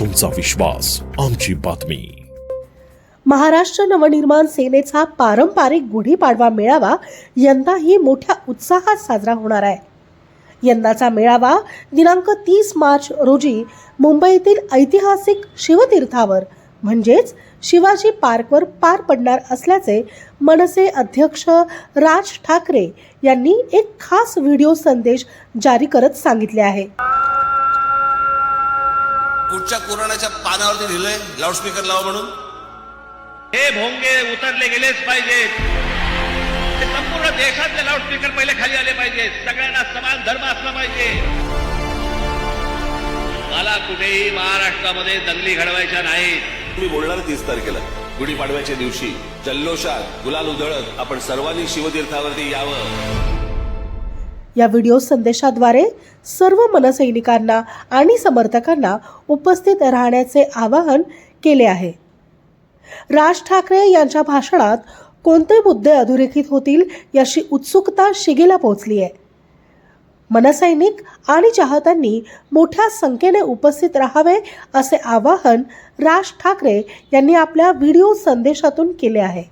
तुमचा विश्वास आमची बातमी. महाराष्ट्र नवनिर्माण सेनेचा पारंपरिक गुढीपाडवा मेळावा यंदाही मोठ्या उत्साहात साजरा होणार आहे. यंदाचा मेळावा दिनांक तीस मार्च रोजी मुंबईतील ऐतिहासिक शिवतीर्थावर म्हणजेच शिवाजी पार्कवर पार पडणार असल्याचे मनसे अध्यक्ष राज ठाकरे यांनी एक खास व्हिडिओ संदेश जारी करत सांगितले आहे. कुठच्या कोरोनाच्या पानावरती लिहिलंय लाऊडस्पीकर लावा म्हणून. हे भोंगे उतरले गेलेच पाहिजेत. हे संपूर्ण देशातले लाऊडस्पीकर पहिले खाली आले पाहिजेत. सगळ्यांना समान धर्म असला पाहिजे. मला कुठेही महाराष्ट्रामध्ये दंगली घडवायच्या नाहीत मी बोलणार तीस तारखेला गुढीपाडव्याच्या दिवशी जल्लोषात गुलाल उधळत आपण सर्वांनी शिवतीर्थावरती यावं. या व्हिडिओ संदेशाद्वारे सर्व मनसैनिकांना आणि समर्थकांना उपस्थित राहण्याचे आवाहन केले आहे. राज ठाकरे यांच्या भाषणात कोणते मुद्दे अधोरेखित होतील याची उत्सुकता शिगेला पोहोचली आहे. मनसैनिक आणि चाहत्यांनी मोठ्या संख्येने उपस्थित राहावे असे आवाहन राज ठाकरे यांनी आपल्या व्हिडिओ संदेशातून केले आहे.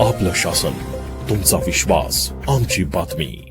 आपलं शासन तुमचा विश्वास. आमची बातमी.